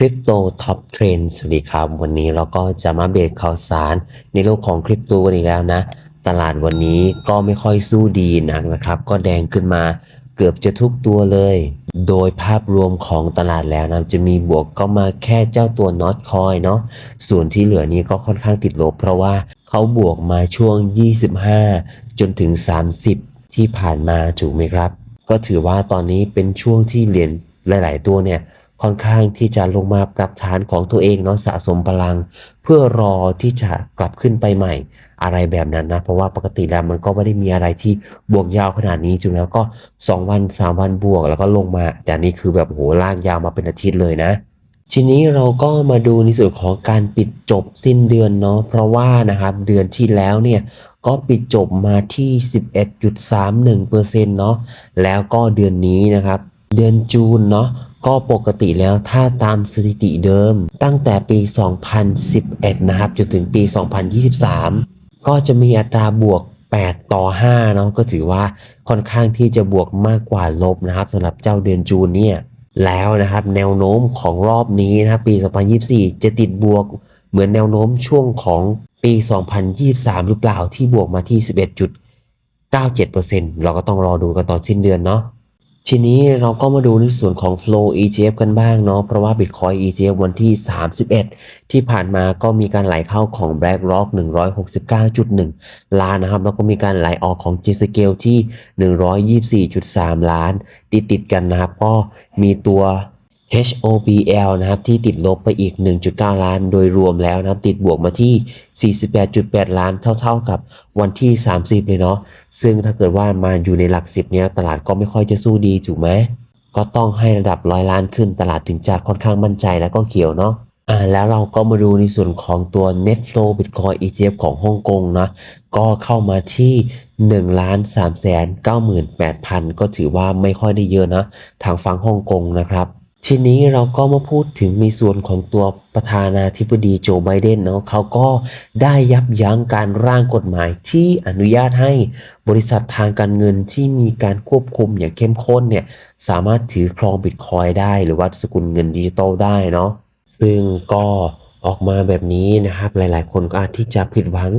คริปโตท็อปเทรนสวัสดีครับ วันนี้เราก็จะมาเบรกข่าวสารในโลกของคริปโตกันอีกแล้วนะ ตลาดวันนี้ก็ไม่ค่อยสู้ดีนักนะครับ ก็แดงขึ้นมาเกือบจะทุกตัวเลย โดยภาพรวมของตลาดแล้วนะจะมีบวกก็มาแค่เจ้าตัวนอตคอยเนาะส่วนที่เหลือนี้ก็ค่อนข้างติดลบ เพราะว่าเขาบวกมาช่วง 25 จนถึง 30 ที่ผ่านมาถูกไหมครับ ก็ถือว่าตอนนี้เป็นช่วงที่เหรียญหลาย ๆ ตัวเนี่ย ค่อนข้างที่จะลงมาปรับฐานของตัวเองเนาะสะสมพลัง เพื่อรอที่จะกลับขึ้นไปใหม่อะไรแบบนั้นนะ เพราะว่าปกติแล้วมันก็ไม่ได้มีอะไรที่บวกยาวขนาดนี้จริงแล้วก็ 2 วัน 3 วันบวกแล้วก็ลงมา แต่นนี่คือแบบโหลากยาวมาเป็นอาทิตย์เลยนะทีนี้เราก็มาดูในส่วนของการปิดจบสิ้นเดือนเนาะเพราะว่านะครับเดือนที่แล้วเนี่ยก็ปิดจบมาที่ 11.31%เนาะแล้วก็เดือนนี้นะครับ เดือนจูนเนาะ ก็ปกติแล้วถ้าตามสถิติเดิม ตั้งแต่ปี 2011 นะครับจนถึงปี 2023 ก็จะมีอัตราบวก 8 ต่อ 5 เนาะก็ถือว่าค่อนข้างที่จะบวกมากกว่าลบนะครับสำหรับเจ้าเดือนจูนเนี่ยแล้วนะครับแนวโน้มของรอบนี้นะครับปี 2024 จะติดบวกเหมือนแนวโน้มช่วงของปี 2023 หรือเปล่าที่บวกมาที่ 11.97%เราก็ต้องรอดูกันตอนสิ้นเดือนเนาะ ทีนี้เราก็มาดูในส่วนของ Flow ETF กันบ้างเนาะเพราะว่า Bitcoin ETF วันที่ 31 ที่ผ่านมาก็มีการไหลเข้าของ BlackRock 169.1 ล้านนะครับ แล้วก็มีการไหลออกของ JScale ที่ 124.3 ล้าน ติดติดกันนะครับ ก็มีตัว HOBL นะครับที่ติดลบไปอีก 1.9 ล้าน โดยรวมแล้วนะติดบวกมาที่ 48.8 ล้านเท่าๆกับวันที่ 30 เลยเนาะซึ่งถ้าเกิดว่ามาอยู่ในหลัก 10 เนี้ยตลาดก็ไม่ค่อยจะสู้ดีถูกไหมก็ต้องให้ระดับร้อยล้านขึ้นตลาดถึงจะค่อนข้างมั่นใจแล้วก็เขียวเนาะอ่าแล้วเราก็มาดูในส่วนของตัว Net Flow Bitcoin ETF ของฮ่องกงนะก็เข้ามาที่1ล้าน3แสน98,000 ก็ถือว่าไม่ค่อยได้เยอะนะ ทางฝั่งฮ่องกงนะครับ ทีนี้เราก็มาพูดถึงในส่วนของตัวประธานาธิบดีโจไบเดนเนาะเขาก็ได้ยับยั้งการร่างกฎหมายที่อนุญาตให้บริษัททางการเงินที่มีการควบคุมอย่างเข้มข้นเนี่ยสามารถถือครองบิตคอยได้หรือว่าสกุลเงินดิจิตอลได้เนาะซึ่งก็ ออกมาแบบนี้นะครับหลาย ๆ คนก็อาจที่จะผิดหวัง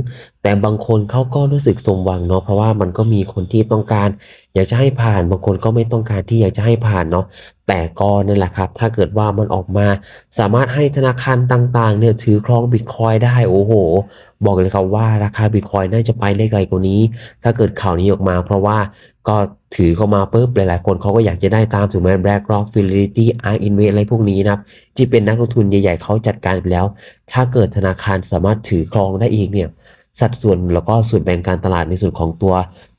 แต่บางคนเขาก็รู้สึกสมหวังเนาะเพราะว่ามันก็มีคนที่ต้องการ อยากจะให้ผ่านบางคนก็ไม่ต้องการที่อยากจะให้ผ่านเนาะแต่ก็นั่นแหละครับ ถ้าเกิดว่ามันออกมา สามารถให้ธนาคารต่างๆ เนี่ยถือครองบิตคอยได้โอ้โห บอกเลยครับว่าราคาบิตคอยน่าจะไปได้ไกลกว่านี้ ถ้าเกิดข่าวนี้ออกมา เพราะว่าก็ ถือเข้ามาปุ๊บหลายๆ คนเขาก็อยากจะได้ตามถูกไหม BlackRock Fidelity ARK Invest อะไรพวกนี้นะครับที่เป็นนักลงทุนใหญ่ๆเขาจัดการไปแล้ว ถ้าเกิดธนาคารสามารถถือครองได้อีกเนี่ยสัดส่วนแล้วก็ส่วนแบ่งการตลาดในส่วนของตัว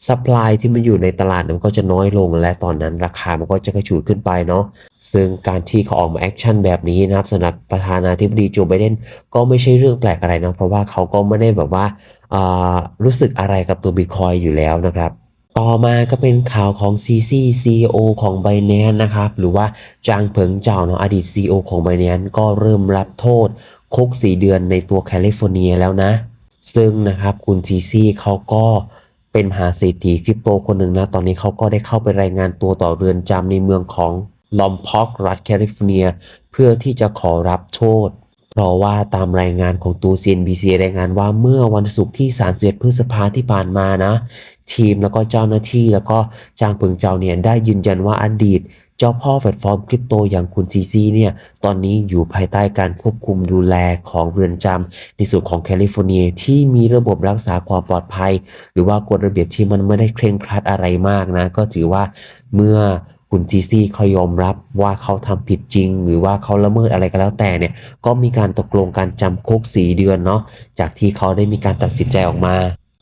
ซัพพลายที่มันอยู่ในตลาดมันก็จะน้อยลงและตอนนั้นราคามันก็จะกระฉูดขึ้นไปเนาะซึ่งการที่เขาออกมาแอคชั่นแบบนี้นะครับสำหรับประธานาธิบดีโจไบเดนก็ไม่ใช่เรื่องแปลกอะไรนะเพราะว่าเขาก็ไม่ได้แบบว่าอ่ารู้สึกอะไรกับตัวบิตคอยอยู่แล้วนะครับ ต่อมาก็เป็นข่าวของ CC CEO ของ Binance นะครับ หรือว่าจางเผิงเจ้าเนาะอดีต CEO ของ Binance ก็เริ่มรับโทษคุก4เดือนในตัวแคลิฟอร์เนียแล้วนะ ซึ่งนะครับคุณ CC เขาก็เป็นมหาเศรษฐีคริปโตคนหนึ่งนะ ตอนนี้เขาก็ได้เข้าไปรายงานตัวต่อเรือนจำในเมืองของลอมพ็อกรัฐแคลิฟอร์เนีย เพื่อที่จะขอรับโทษ เพราะว่าตามรายงานของตัว CNBC รายงานว่าเมื่อวันศุกร์ที่ 31 พฤษภาที่ผ่านมานะ ทีมแล้วก็เจ้าหน้าที่แล้วก็จางเผิงเจ้าเนี่ยได้ยืนยันว่าอดีตเจ้าพ่อแพลตฟอร์มคริปโตอย่างคุณซีซีเนี่ยตอนนี้อยู่ภายใต้การควบคุมดูแลของเรือนจำในส่วนของแคลิฟอร์เนียที่มีระบบรักษาความปลอดภัย หรือว่ากฎระเบียบที่มันไม่ได้เคร่งครัดอะไรมากนะ ก็ถือว่าเมื่อ คุณจีซี่เขายอมรับว่าเขาทำผิดจริง หรือว่าเขาละเมิดอะไรก็แล้วแต่เนี่ย ก็มีการตกลงการจำคุกสีเดือนเนาะจากที่เขาได้มีการตัดสินใจออกมา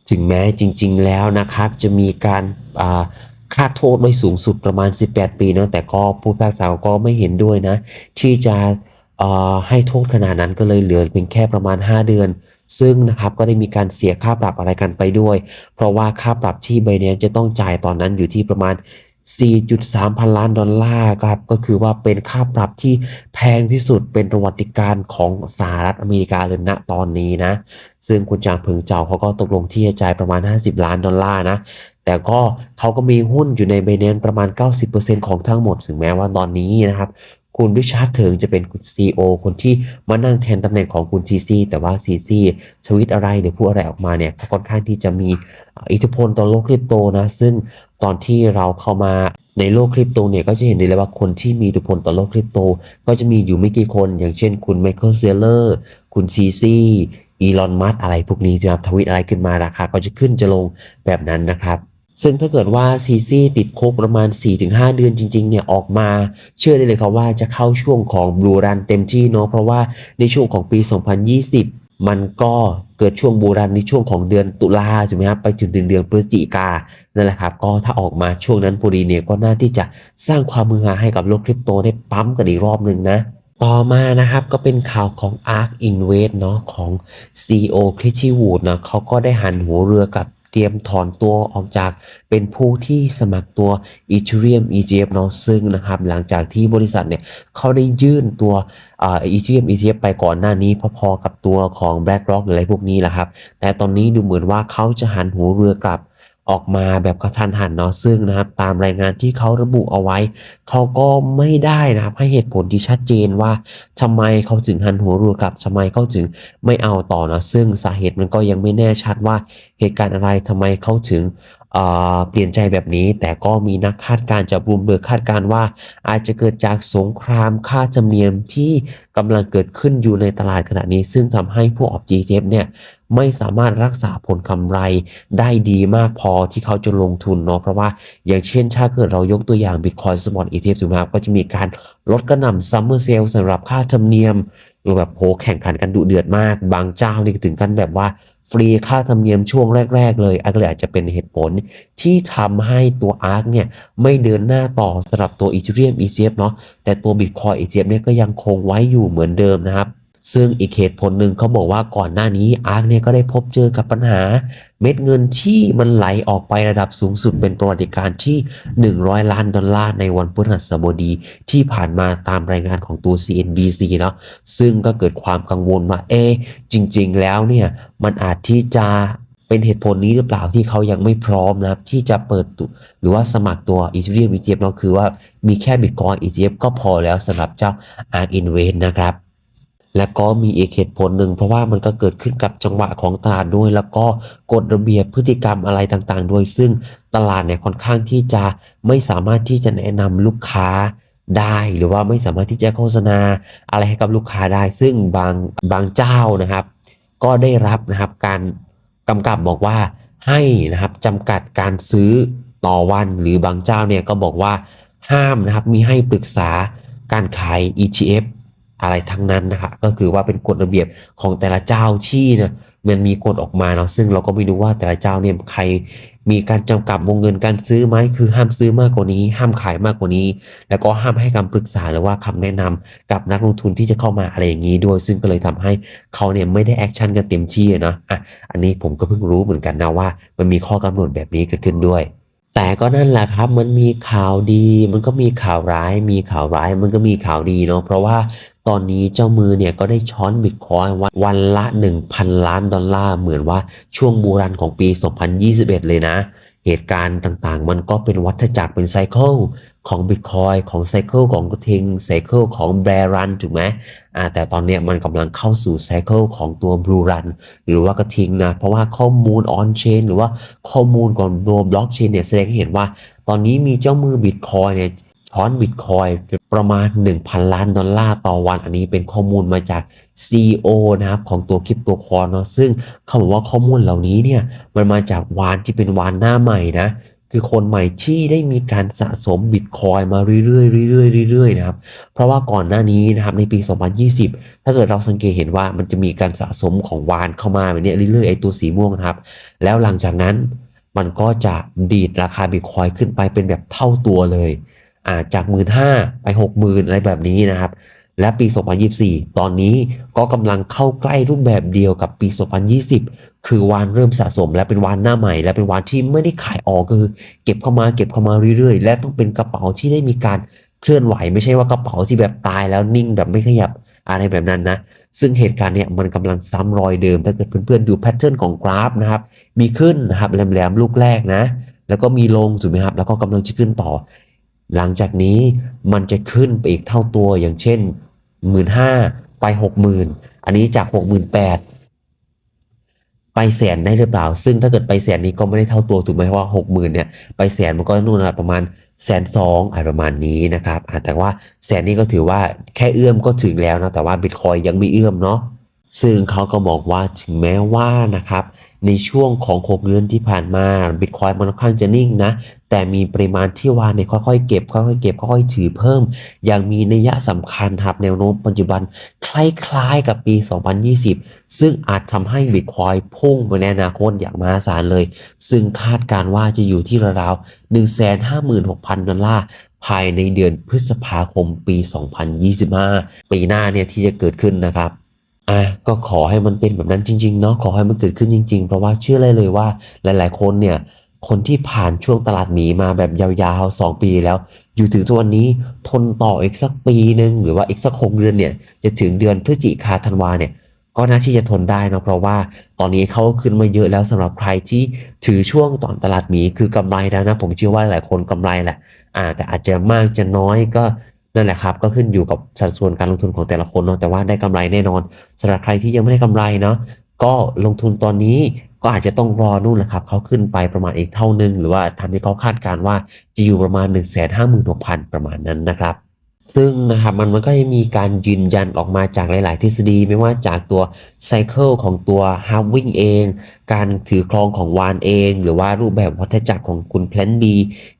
ถึงแม้จริง ๆ แล้วนะครับ จะมีการค่าโทษไม่สูงสุดประมาณ 18 ปีเนาะแต่ก็ผู้พิพากษาก็ไม่เห็นด้วยนะ ที่จะให้โทษขนาดนั้นก็เลยเหลือเพียงแค่ประมาณ 5 เดือน ซึ่งนะครับก็ได้มีการเสียค่าปรับอะไรกันไปด้วย เพราะว่าค่าปรับที่ไบเนจะต้องจ่ายตอนนั้นอยู่ที่ประมาณ 4.3 พันล้านดอลลาร์ครับก็คือว่าเป็นค่าปรับที่แพงที่สุดเป็นประวัติการของสหรัฐอเมริกาเลยณตอนนี้นะ ซึ่งคุณจางเพิงเจ้าเขาก็ตกลงที่จะจ่ายประมาณ 50 ล้านดอลลาร์นะ แต่ก็เขาก็มีหุ้นอยู่ในเบเนนประมาณ 90%ของทั้งหมดถึงแม้ว่าตอนนี้นะครับ คุณริชาร์ดเถิงจะเป็น CEO คนที่มานั่งแทนตำแหน่งของคุณซีซีแต่ว่าซีซีทวิตอะไรหรือพูดอะไรออกมาเนี่ยก็ค่อนข้างที่จะมีอิทธิพลต่อโลกคริปโตนะ ซึ่งตอนที่เราเข้ามาในโลกคริปโตเนี่ยก็จะเห็นได้เลยว่าคนที่มีอิทธิพลต่อโลกคริปโต ก็จะมีอยู่ไม่กี่คน อย่างเช่นคุณไมเคิลเซเลอร์คุณซีซีอีลอนมัสอะไรพวกนี้จะทวิตอะไรขึ้นมาราคาก็จะขึ้นจะลงแบบนั้นนะครับ ซึ่งถ้าเกิดว่าซีซีติดโคกประมาณ 4-5 เดือนจริงๆเนี่ยออกมา เชื่อได้เลยครับว่าจะเข้าช่วงของบลูรันเต็มที่เนาะเพราะว่าในช่วงของปี 2020 มันก็เกิดช่วงบูรันในช่วงของเดือนตุลาใช่ไหมครับไปถึงเดือนพฤศจิกานั่นแหละครับ ก็ถ้าออกมาช่วงนั้นพอดีเนี่ยก็น่าที่จะสร้างความมือหาให้กับโลกคริปโตได้ปั๊มกันอีกรอบหนึ่งนะต่อมานะครับก็เป็นข่าวของ ARK Invest เนาะของ CEO คริชชี่วูดนะเขาก็ได้หันหัวเรือกับ เตรียมถอนตัวออกจากเป็นผู้ที่สมัครตัว Ethereum EGF เนาะซึ่งนะครับหลังจากที่บริษัทเนี่ยเขาได้ยื่นตัวอ่า Ethereum ETF ไปก่อนหน้านี้พอๆกับตัวของ BlackRock หรืออะไรพวกนี้แหละครับ แต่ตอนนี้ดูเหมือนว่าเขาจะหันหัวเรือกลับ ออกมาแบบกระทันหันเนาะซึ่งนะครับตามรายงานที่เขาระบุเอาไว้ เขาก็ไม่ได้นะครับให้เหตุผลที่ชัดเจนว่าทำไมเขาถึงหันหัวเรือกลับทำไมเขาถึงไม่เอาต่อนะซึ่งสาเหตุมันก็ยังไม่แน่ชัดว่าเหตุการณ์อะไรทำไมเขาถึงเเปลี่ยนใจแบบนี้แต่ก็มีนักคาดการณ์จากบูมเบิร์กคาดการณ์ว่า อาจจะเกิดจากสงครามค่าธรรมเนียมที่กำลังเกิดขึ้นอยู่ในตลาดขณะนี้ ซึ่งทำให้ผู้ออก GTF เนี่ย ไม่สามารถรักษาผลกำไรได้ดีมากพอที่เขาจะลงทุนเนาะเพราะว่าอย่างเช่นถ้าเกิดเรายกตัวอย่าง Bitcoin Spot ETF ถูกไหมครับก็จะมีการลดกระหน่ำ Summer Sale สำหรับค่าธรรมเนียมหรือแบบโหแข่งขันกันดุเดือดมาก บางเจ้านี่ถึงกันแบบว่าฟรีค่าธรรมเนียมช่วงแรก ๆ เลยอันก็เลยอาจจะเป็นเหตุผลที่ทำให้ตัว ARK เนี่ยไม่เดินหน้าต่อสำหรับตัว Ethereum ETF เนาะแต่ตัว Bitcoin ETF เนี่ยก็ยังคงไว้อยู่เหมือนเดิมนะครับ ซึ่งอีกเหตุผลหนึ่งเขาบอกว่าก่อนหน้านี้ ARK เนี่ยก็ได้พบเจอกับปัญหา เม็ดเงินที่มันไหลออกไประดับสูงสุดเป็นประวัติการที่ 100 ล้านดอลลาร์ในวันพฤหัสบดีที่ผ่านมาตามรายงานของตัว CNBC เนาะซึ่งก็เกิดความกังวลว่าเอ๊จริง ๆ แล้วเนี่ยมันอาจที่จะเป็นเหตุผลนี้หรือเปล่าที่เขายังไม่พร้อมนะครับ ที่จะเปิดตัวหรือว่าสมัครตัว Ethereum ETF เนาะคือว่ามีแค่ Bitcoin ETF ก็พอแล้วสำหรับเจ้า ARK Invest นะครับ และก็มีอีกเหตุผลหนึ่งเพราะว่ามันก็เกิดขึ้นกับจังหวะของตลาดด้วย แล้วก็กฎระเบียบพฤติกรรมอะไรต่างๆ ด้วย ซึ่งตลาดเนี่ยค่อนข้างที่จะไม่สามารถที่จะแนะนำลูกค้าได้หรือว่าไม่สามารถที่จะโฆษณาอะไรให้กับลูกค้าได้ ซึ่งบางบางเจ้านะครับ ก็ได้รับนะครับการกำกับบอกว่าให้นะครับจำกัดการซื้อต่อวันหรือบางเจ้าเนี่ยก็บอกว่าห้ามนะครับมีให้ปรึกษาการขาย ETF อะไรทั้งนั้นนะครับก็คือว่าเป็นกฎระเบียบของแต่ละเจ้าที่นะมันมีกฎออกมาเนาะซึ่งเราก็ไม่รู้ว่าแต่ละเจ้าเนี่ยใครมีการจำกัดวงเงินการซื้อไหมคือห้ามซื้อมากกว่านี้ ห้ามขายมากกว่านี้ แล้วก็ห้ามให้คำปรึกษาหรือว่าคำแนะนำกับนักลงทุนที่จะเข้ามาอะไรอย่างนี้ด้วย ซึ่งก็เลยทำให้เขาเนี่ยไม่ได้แอคชั่นกันเต็มที่อะเนาะอะอันนี้ผมก็เพิ่งรู้เหมือนกันนะว่า มันมีข้อกำหนดแบบนี้เกิดขึ้นด้วยแต่ก็นั่นแหละครับ มันมีข่าวดี มันก็มีข่าวร้าย มีข่าวร้าย มันก็มีข่าวดีเนาะ เพราะว่า ตอนนี้เจ้ามือเนี่ยก็ได้ช้อนบิตคอยน์วันละ 1,000 ล้านดอลลาร์เหมือนว่าช่วงบูรันของปี 2021 เลยนะ เหตุการณ์ต่างๆ มันก็เป็นวัฏจักรเป็นไซเคิลของบิตคอยของไซเคิลของกระทิงไซเคิลของแบรันถูกไหมอ่าแต่ตอนนี้มันกำลังเข้าสู่ไซเคิลของตัวบลูรันหรือว่ากระทิงนะ เพราะว่าข้อมูลออนเชนหรือว่าข้อมูลก่อนตัวบล็อกเชนเนี่ยแสดงให้เห็นว่า ตอนนี้มีเจ้ามือบิตคอยเนี่ย ช้อนบิตคอยประมาณ 1,000 ล้านดอลลาร์ต่อวัน อันนี้เป็นข้อมูลมาจาก CEO นะครับของตัวคริปโตคอยเนาะซึ่งเขาบอกว่าข้อมูลเหล่านี้เนี่ยมันมาจากวานที่เป็นวานหน้าใหม่นะคือคนใหม่ที่ได้มีการสะสมบิตคอยมาเรื่อยๆเรื่อยๆเรื่อยๆนะครับ เพราะว่าก่อนหน้านี้นะครับในปี 2020 ถ้าเกิดเราสังเกตเห็นว่ามันจะมีการสะสมของวานเข้ามาแบบนี้เรื่อยๆไอตัวสีม่วงนะครับ แล้วหลังจากนั้นมันก็จะดีดราคาบิตคอยขึ้นไปเป็นแบบเท่าตัวเลย จาก 1 5ื่นไป 60,000 อะไรแบบนี้นะครับ และปี 2024 ตอนนี้ก็กำลังเข้าใกล้รูปแบบเดียวกับปี 2020 คือวานเริ่มสะสม และเป็นวานหน้าใหม่ และเป็นวานที่ไม่ได้ขายออกคือ เก็บเข้ามาเก็บเข้ามาเรื่อยๆ และต้องเป็นกระเป๋าที่ได้มีการเคลื่อนไหวไม่ใช่ว่ากระเป๋าที่แบบตายแล้วนิ่งแบบไม่ขยับอะไรแบบนั้นนะ ซึ่งเหตุการณ์เนี่ยมันกำลังซ้ำรอยเดิม ถ้าเกิดเพื่อนๆดูแพทเทิร์นของกราฟนะครับ มีขึ้นนะครับแหลมๆลูกแรกนะ แล้วก็มีลงถูกไหมครับ แล้วก็กำลังจะขึ้นต่อ หลังจากนี้มันจะขึ้นไปอีกเท่าตัวอย่างเช่น 1 5ื่นไป 60,000 อันนี้จาก 68,000 ไปแสนได้หรือเปล่า ซึ่งถ้าเกิดไปแสนนี้ก็ไม่ได้เท่าตัวถูกไหมเพราะว่า 60,000 เนี่ย ไปแสนมันก็นู่นนะประมาณแสนสองอะไรประมาณนี้นะครับแต่ว่าแสนนี้ก็ถือว่าแค่เอื้อมก็ถึงแล้วนะแต่ว่าบิตคอยยังไม่เอื้อมเนาะ ซึ่งเขาก็บอกว่าถึงแม้ว่านะครับในช่วงของ 6 เดือนที่ผ่านมาบิตคอยมันค่อนข้างจะนิ่งนะ แต่มีปริมาณที่ว่าเนี่ยค่อยๆเก็บค่อยๆเก็บค่อยๆถือเพิ่ม อย่างมีนัยสำคัญครับแนวโน้มปัจจุบันคล้ายๆกับปี 2020 ซึ่งอาจทำให้บิตคอยพุ่งไปในอนาคตอย่างมหาศาลเลย ซึ่งคาดการว่าจะอยู่ที่ราวๆ 156,000 ดอลลาร์ภายในเดือนพฤษภาคมปี 2025 ปีหน้าเนี่ยที่จะเกิดขึ้นนะครับ อะก็ขอให้มันเป็นแบบนั้นจริงๆเนาะขอให้มันเกิดขึ้นจริง ๆ เพราะว่าเชื่อเลยเลยว่าหลายๆ คนเนี่ย คนที่ผ่านช่วงตลาดหมีมาแบบยาวๆ 2 ปีแล้ว อยู่ถึงทุกวันนี้ทนต่ออีกสักปีหนึ่งหรือว่าอีกสักหกเดือนเนี่ย จะถึงเดือนพฤศจิกาธันวาเนี่ยก็น่าที่จะทนได้นะเพราะว่าตอนนี้เขาขึ้นมาเยอะแล้วสำหรับใครที่ถือช่วงตอนตลาดหมีคือกำไรแล้วนะ ผมเชื่อว่าหลายคนกำไรแหละอ่าแต่อาจจะมากจะน้อยก็ นั่นแหละครับ ก็ขึ้นอยู่กับสัดส่วนการลงทุนของแต่ละคนเนาะแต่ว่าได้กำไรแน่นอนสำหรับใครที่ยังไม่ได้กำไรเนาะก็ลงทุนตอนนี้ก็อาจจะต้องรอนู่นแหละครับเขาขึ้นไปประมาณอีกเท่านึง หรือว่าทำที่เขาคาดการว่าจะอยู่ประมาณ 1 5 6 0 0 0 ประมาณนั้นนะครับ ซึ่งนะครับมันมันก็จะมีการยืนยันออกมาจากหลาย ๆ ทฤษฎีไม่ว่าจากตัวไซเคิลของตัว halving เอง การถือครองของวานเอง หรือว่ารูปแบบวัฏจักรของคุณแพลน B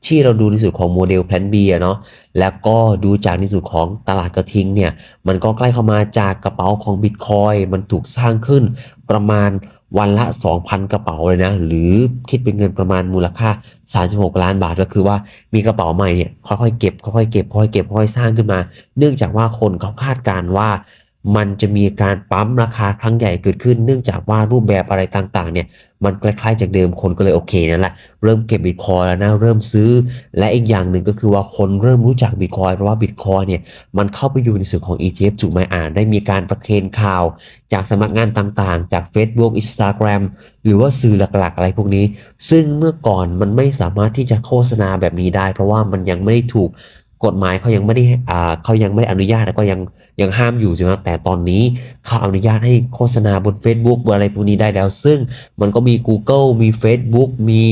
ที่เราดูในส่วนของโมเดลแพลน B อะเนาะแล้วก็ดูจากในส่วนของตลาดกระทิงเนี่ย มันก็ใกล้เข้ามาจากกระเป๋าของ Bitcoin มันถูกสร้างขึ้นประมาณ วันละ 2,000 กระเป๋าเลยนะ หรือคิดเป็นเงินประมาณมูลค่า 36 ล้านบาทก็คือว่ามีกระเป๋าใหม่เนี่ยค่อยๆเก็บค่อยๆเก็บค่อยๆเก็บค่อยๆสร้างขึ้นมา เนื่องจากว่าคนเขาคาดการณ์ว่า มันจะมีการปั๊มราคาครั้งใหญ่เกิดขึ้น เนื่องจากว่ารูปแบบอะไรต่างๆเนี่ยมันคล้ายๆจากเดิมคนก็เลยโอเคนั่นแหละเริ่มเก็บบิตคอยแล้วนะเริ่มซื้อ และอีกอย่างหนึ่งก็คือว่าคนเริ่มรู้จักบิตคอยเพราะว่าบิตคอยเนี่ยมันเข้าไปอยู่ในส่วนของ ETF ถูกไหมอ่านได้มีการประเคนข่าว จากสำนักงานต่างๆ จาก Facebook Instagram หรือว่าสื่อหลักๆ อะไรพวกนี้ ซึ่งเมื่อก่อนมันไม่สามารถที่จะโฆษณาแบบนี้ได้ เพราะว่ามันยังไม่ได้ถูก กฎหมายเขายังไม่ได้อ่าเขายังไม่อนุญาตแล้วก็ยังยังห้ามอยู่ใช่ไหมแต่ตอนนี้เขาอนุญาตให้โฆษณาบน Facebook บนอะไรพวกนี้ได้แล้ว ซึ่งมันก็มี Google มี Facebook มี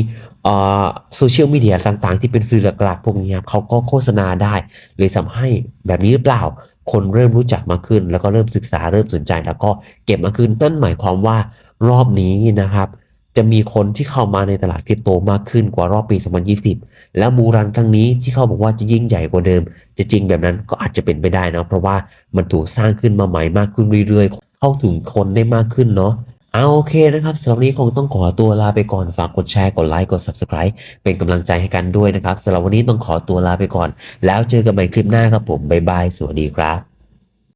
โซเชียลมีเดียต่างๆ ที่เป็นสื่อหลักๆพวกนี้ครับเขาก็โฆษณาได้เลยทำให้แบบนี้หรือเปล่า คนเริ่มรู้จักมากขึ้น แล้วก็เริ่มศึกษาเริ่มสนใจ แล้วก็เก็บมากขึ้นนั่นหมายความว่ารอบนี้นะครับ จะมีคนที่เข้ามาในตลาดคริปโตมากขึ้นกว่ารอบปี 2020 แล้วมูรันครั้งนี้ที่เขาบอกว่าจะยิ่งใหญ่กว่าเดิม จะจริงแบบนั้นก็อาจจะเป็นไปได้นะเพราะว่ามันถูกสร้างขึ้นมาใหม่มากขึ้นเรื่อยๆ เข้าถึงคนได้มากขึ้นเนาะเอาโอเคนะครับสำหรับวันนี้คงต้องขอตัวลาไปก่อนฝากกดแชร์กดไลค์กด subscribe เป็นกำลังใจให้กันด้วยนะครับสำหรับวันนี้ต้องขอตัวลาไปก่อน แล้วเจอกันใหม่คลิปหน้าครับผมบ๊ายบายสวัสดีครับ